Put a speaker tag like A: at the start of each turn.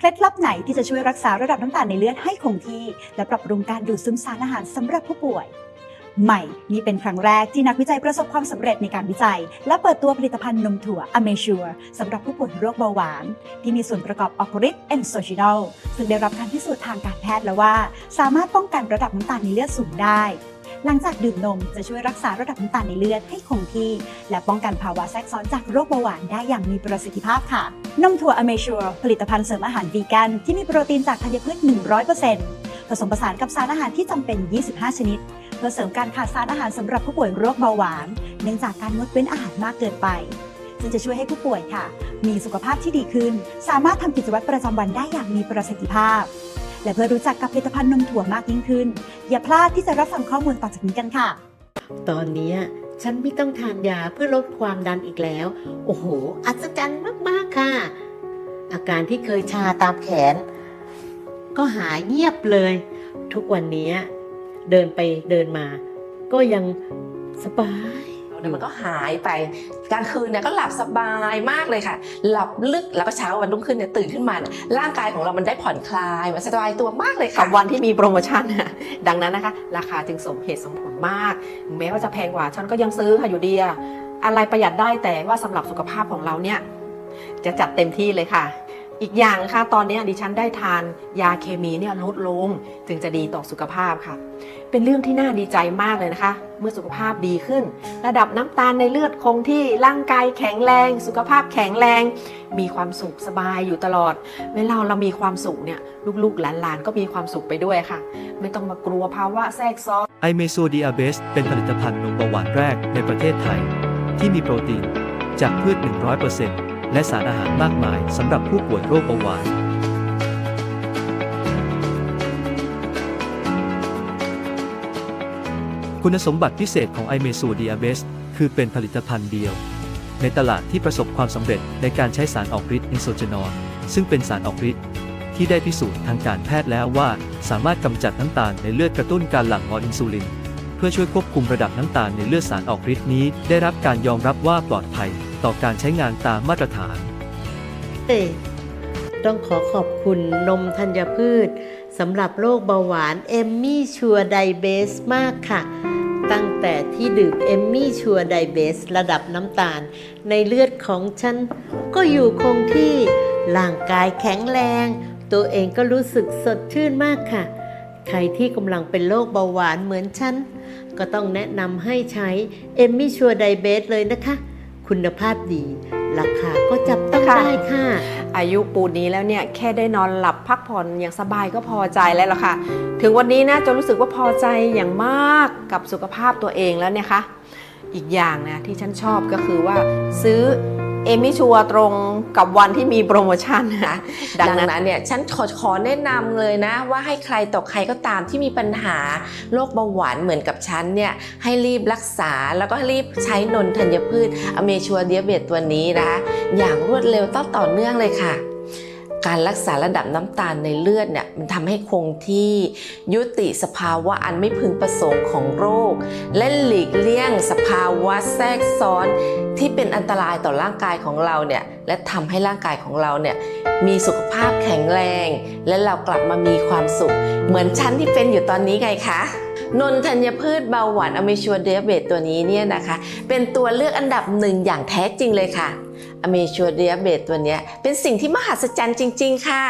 A: เคล็ดลับไหนที่จะช่วยรักษาระดับน้ำตาลในเลือดให้คงที่ และปรับปรุงการดูดซึมสารอาหารสำหรับผู้ป่วย ใหม่นี่เป็นครั้งแรกที่นักวิจัยประสบความสำเร็จในการวิจัย และเปิดตัวผลิตภัณฑ์นมถั่วอเมชัวสำหรับผู้ป่วยโรคเบาหวาน ที่มีส่วนประกอบออกฤทธิ์เอนโซจินอลซึ่งได้รับการพิสูจน์ทางการแพทย์แล้วว่า สามารถป้องกันระดับน้ำตาลในเลือดสูงได้ หลังจากดื่มนมจะช่วยรักษาระดับน้ำตาลในเลือดให้คงที่ และป้องกันภาวะแทรกซ้อนจากโรคเบาหวานได้อย่างมีประสิทธิภาพค่ะ นมถั่วอเมชัวผลิตภัณฑ์เสริมอาหารวีแกนที่มีโปรตีนจากธัญพืช 100%ผสมผสานกับสารอาหารที่จำเป็น 25 ชนิด เพื่อเสริมการขาดสารอาหารสำหรับผู้ป่วยโรคเบาหวาน เนื่องจากการงดเว้นอาหารมากเกินไปซึ่งจะช่วยให้ผู้ป่วยค่ะ มีสุขภาพที่ดีขึ้น สามารถทำกิจวัตรประจำวันได้อย่างมีประสิทธิภาพ และเพื่อรู้จักกับผลิตภัณฑ์นมถั่วมากยิ่งขึ้น อย่าพลาดที่จะรับฟังข้อมูลต่อจากนี้กันค่ะ
B: ตอนนี้ฉันไม่ต้องทานยาเพื่อลดความดันอีกแล้ว โอ้โห อัศจรรย์มากๆค่ะ อาการที่เคยชาตามแขน ก็หายเงียบเลย ทุกวันนี้เดินไปเดินมา ก็ยังสบาย
C: เนี่ยมันก็หายไปกลางคืนเนี่ยก็หลับสบายมากเลยค่ะ หลับลึกแล้วก็เช้าวันรุ่งขึ้นเนี่ยตื่นขึ้นมาเนี่ยร่างกายของเรามันได้ผ่อนคลายมันสบายตัวมากเลย
D: กั
C: ค่ะ
D: บวันที่มีโปรโมชั่นน่ะดังนั้นนะคะ ราคาจึงสมเหตุสมผลมาก แม้ว่าจะแพงกว่าฉันก็ยังซื้อค่ะอยู่ดีอะอะไรประหยัดได้แต่ว่าสำหรับสุขภาพของเราเนี่ยจะจัดเต็มที่เลยค่ะ อีกอย่างนะคะตอนนี้ดิฉันได้ทานยาเคมีเนี่ยลดลงจึงจะดีต่อสุขภาพค่ะ เป็นเรื่องที่น่าดีใจมากเลยนะคะ เมื่อสุขภาพดีขึ้น ระดับน้ำตาลในเลือดคงที่ร่างกายแข็งแรง สุขภาพแข็งแรง มีความสุขสบายอยู่ตลอด เวลาเรามีความสุขเนี่ยลูกๆหลานๆก็มีความสุขไปด้วยค่ะ ไม่ต้องมากลัวภาวะแทรกซ้อน
E: ไอเมโซดีอาเบสเป็นผลิตภัณฑ์นมเบาหวานแรกในประเทศไทย ที่มีโปรตีนจากพืช 100% และสารอาหารมากมายสำหรับผู้ป่วยโรคเบาหวานคุณสมบัติพิเศษของไอเมโซดีอาเบสคือเป็นผลิตภัณฑ์เดียว ในตลาดที่ประสบความสำเร็จในการใช้สารออกฤทธิ์อินโซเจนอลซึ่งเป็นสารออกฤทธิ์ที่ได้พิสูจน์ทางการแพทย์แล้วว่า สามารถกำจัดน้ำตาลในเลือดกระตุ้นการหลั่งฮอร์โมนอินซูลิน เพื่อช่วยควบคุมระดับน้ำตาลในเลือดสารออกฤทธิ์นี้ ได้รับการยอมรับว่าปลอดภัย ต่อการใช้งานตามมาตรฐาน
B: เอ้ยต้องขอขอบคุณนมธัญพืชสำหรับโรคเบาหวานเอมมี่ชัวไดเบสมากค่ะ ตั้งแต่ที่ดื่มเอมมี่ชัวไดเบสระดับน้ำตาล ในเลือดของฉัน ก็อยู่คงที่ร่างกายแข็งแรง ตัวเองก็รู้สึกสดชื่นมากค่ะ ใครที่กำลังเป็นโรคเบาหวานเหมือนฉัน ก็ต้องแนะนำให้ใช้เอมมี่ชัวไดเบสเลยนะคะ คุณภาพดี ราคาก็จับต้อง
D: ค่ะ
B: ได้ค่ะ
D: อายุปูนนี้แล้วเนี่ยแค่ได้นอนหลับพักผ่อนอย่างสบายก็พอใจแล้วล่ะค่ะ ถึงวันนี้นะจะรู้สึกว่าพอใจอย่างมากกับสุขภาพตัวเองแล้วเนี่ยค่ะ อีกอย่างนะที่ฉันชอบก็คือว่าซื้อ เอมิชัวตรงกับวันที่มีโปรโมชั่นนะดั
C: ดั
D: ง
C: ง
D: นั้น
C: นั้นเนี่ยฉันขอขอแนะนำเลยนะว่าให้ใครต่อใครก็ตามที่มีปัญหาโรคเบาหวานเหมือนกับฉันเนี่ยให้รีบรักษาแล้วก็รีบใช้นนธัญพืชอเมชัวเดียเบตตัวนี้นะคะอย่างรวดเร็วต้องต่อเนื่องเลยค่ะ การรักษาระดับน้ำตาลในเลือดเนี่ยมันทำให้คงที่ยุติสภาวะอันไม่พึงประสงค์ของโรค และหลีกเลี่ยงสภาวะแทรกซ้อนที่เป็นอันตรายต่อร่างกายของเราเนี่ยและทำให้ร่างกายของเราเนี่ยมีสุขภาพแข็งแรง และเรากลับมามีความสุข เหมือนฉันที่เป็นอยู่ตอนนี้ไงคะ นนทัญพืชเบาหวานอเมชัวเดเบตตัวนี้เนี่ยนะคะ เป็นตัวเลือกอันดับหนึ่งอย่างแท้จริงเลยค่ะอเมชัวเดเบตตัวนี้เป็นสิ่งที่มหัศจรรย์จริง ๆ ค่ะ